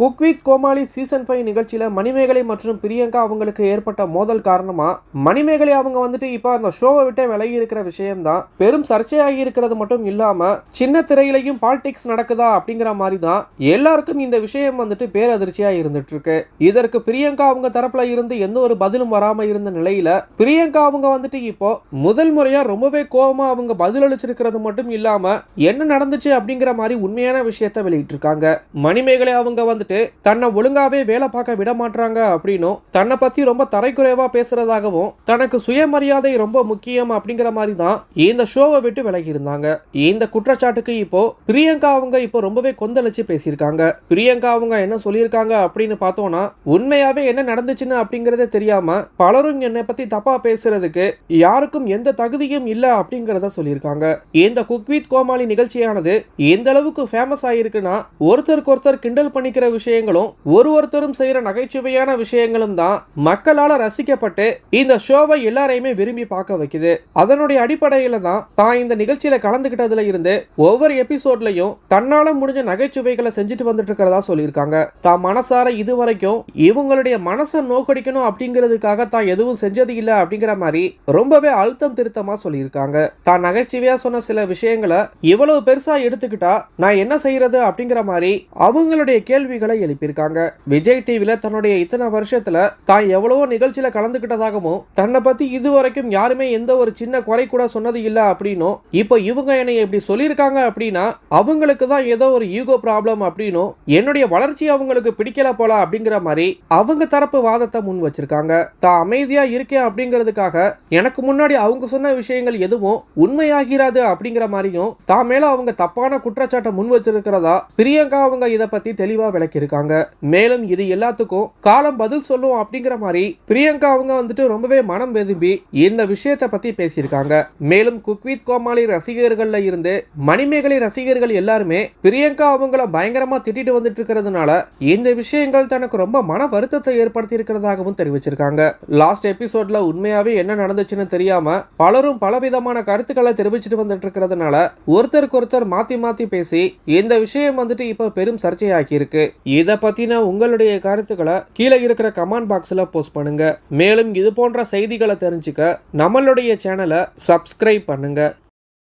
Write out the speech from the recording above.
Cook with Comali season five நிகழ்ச்சியில் மணிமேகலை மற்றும் பிரியங்கா அவங்களுக்கு ஏற்பட்ட மோதல் காரணமாக மணிமேகலை அவங்க வந்துட்டு இப்போ அந்த ஷோவை விட்டே விலகி இருக்கிற விஷயம்தான். பெரும் சர்ச்சையாகி இருக்கிறது மட்டும் இல்லாமல் சின்ன திரையிலையும் பாலிடிக்ஸ் நடக்குதா அப்படிங்கிற மாதிரி தான் எல்லாருக்கும் இந்த விஷயம் வந்துட்டு பேரதிர்ச்சியாக இருந்துட்டு இருக்கு இதற்கு பிரியங்கா அவங்க தரப்புல இருந்து எந்த ஒரு பதிலும் வராமல் இருந்த நிலையில பிரியங்கா அவங்க வந்துட்டு இப்போ முதல் முறையாக ரொம்பவே கோபமாக அவங்க பதில் அளிச்சிருக்கிறது மட்டும் இல்லாமல் என்ன நடந்துச்சு அப்படிங்கிற மாதிரி உண்மையான விஷயத்த வெளியிட்டிருக்காங்க. மணிமேகலை அவங்க வந்துட்டு தன்னை ஒழுங்காவே வேலை பார்க்க விட மாட்டாங்க அப்படின்னும் தன்னை பத்தி ரொம்ப தரைக்குறைவா பேசுறதாகவும் தனக்கு சுயமரியாதை ரொம்ப முக்கியம் அப்படிங்கிற மாதிரி தான் இந்த ஷோவை விட்டு விலகி இருந்தாங்க இந்த குற்றச்சாட்டுக்கு இப்போ பிரியங்கா அவங்க இப்போ ரொம்பவே கொந்தளிச்சு பேசியிருக்காங்க. பிரியங்கா அவங்க என்ன சொல்லியிருக்காங்க அப்படின்னு பார்த்தோம்னா உண்மையாவே என்ன நடந்துச்சுன்னு அப்படிங்கறத தெரியாம பலரும் என்னை பத்தி தப்பா பேசுறதுக்கு யாருக்கும் எந்த தகுதியும் இல்ல அப்படிங்கறத சொல்லியிருக்காங்க. இந்த குக் வித் கோமாளி நிகழ்ச்சியானது எந்த அளவுக்கு ஃபேமஸ் ஆயிருக்குன்னா ஒருத்தருக்கு ஒருத்தர் கிண்டல் பண்ணிக்கிற விஷயங்களும் ஒரு ஒருத்தரும் செய்யற நகைச்சுவையான விஷயங்களும் தான் மக்களால ரசிக்கப்பட்டு இந்த ஷோவை எல்லாரையுமே விரும்பி பார்க்க வைக்குது. அதனுடைய அடிப்படையில தான் தான் இந்த நிகழ்ச்சியில கலந்துகிட்டதுல இருந்து ஒவ்வொரு எபிசோட்லயும் தன்னால முடிஞ்ச நகைச்சுவைகளை செஞ்சுட்டு வந்துட்டு இருக்கிறதா சொல்லியிருக்காங்க. தான் மனசார இது வரைக்கும் இவங்களுடைய மனசை நோக்கடிக்கணும் அப்படிங்கிறதுக்காக தான் எதுவும் செஞ்சது இல்லை அப்படிங்கிற மாதிரி ரொம்பவே அழுத்தம் திருத்தமா சொல்லியிருக்காங்க. தான் நகைச்சுவையா சொன்ன சில விஷயங்களை இவ்வளவு பெருசா எடுத்துக்கிட்டா நான் என்ன செய்யறது அப்படிங்கிற மாதிரி அவங்களுடைய கேள்விகளை எழுப்பியிருக்காங்க. விஜய் டிவில தன்னுடைய இத்தனை வருஷத்துல தான் எவ்வளவோ நிகழ்ச்சியில கலந்துக்கிட்டதாகவும் தன்னை பத்தி இதுவரைக்கும் யாருமே எந்த ஒரு சின்ன குறை கூட சொன்னது இல்ல அப்படின்னும் இப்போ இவங்க என்னை இப்படி சொல்லியிருக்காங்க அப்படின்னா அவங்களுக்கு தான் ஏதோ ஒரு ஈகோ ப்ராப்ளம் அப்படின்னும் என்னுடைய வளர்ச்சி அவங்களுக்கு பிடிக்கல போல அப்படிங்கிற மாதிரி அவங்க தரப்பு வாதத்தை முன் வச்சிருக்காங்க. தான் அமைதியா இருக்கேன் அப்படிங்கிறதுக்காக எனக்கு முன்னாடி அவங்க சொன்ன விஷயங்கள் எதுவும் உண்மையாகிறாது அப்படிங்கிற மாதிரியும் தான் மேல அவங்க தப்பான குற்றச்சாட்டை முன் வச்சிருக்கிறதா பிரியங்கா அவங்க இதை பத்தி தெளிவா இருக்காங்க. மேலும் இது எல்லாத்துக்கும் காலம் பதில் சொல்லும் அப்படிங்கிற மாதிரி பிரியங்கா அவங்க வந்துட்டு ரொம்பவே மனம் வெதும்பி இந்த விஷயத்தை பத்தி பேசியிருக்காங்க. மேலும் குக்வித் கோமாளி ரசிகர்கள்ல இருந்து மணிமேகலை ரசிகர்கள் எல்லாருமே பிரியங்கா அவங்கள பயங்கரமா திட்டிட்டு வந்துட்டு இருக்கிறதுனால இந்த விஷயங்கள் தனக்கு ரொம்ப மன வருத்தத்தை ஏற்படுத்தி இருக்கிறதாகவும் தெரிவிச்சிருக்காங்க லாஸ்ட் எபிசோட்ல உண்மையாவே என்ன நடந்துச்சுன்னு தெரியாம பலரும் பலவிதமான கருத்துக்களை தெரிவிச்சிட்டு வந்துட்டு இருக்கிறதுனால ஒருத்தருக்கு ஒருத்தர் மாத்தி மாத்தி பேசி இந்த விஷயம் வந்துட்டு இப்ப பெரும் சர்ச்சையாக்கி இருக்கு இதை பற்றின உங்களுடைய கருத்துக்களை கீழே இருக்கிற கமெண்ட் பாக்ஸில் போஸ்ட் பண்ணுங்க. மேலும் இது போன்ற செய்திகளை தெரிஞ்சுக்க நம்மளுடைய சேனலை சப்ஸ்கிரைப் பண்ணுங்க.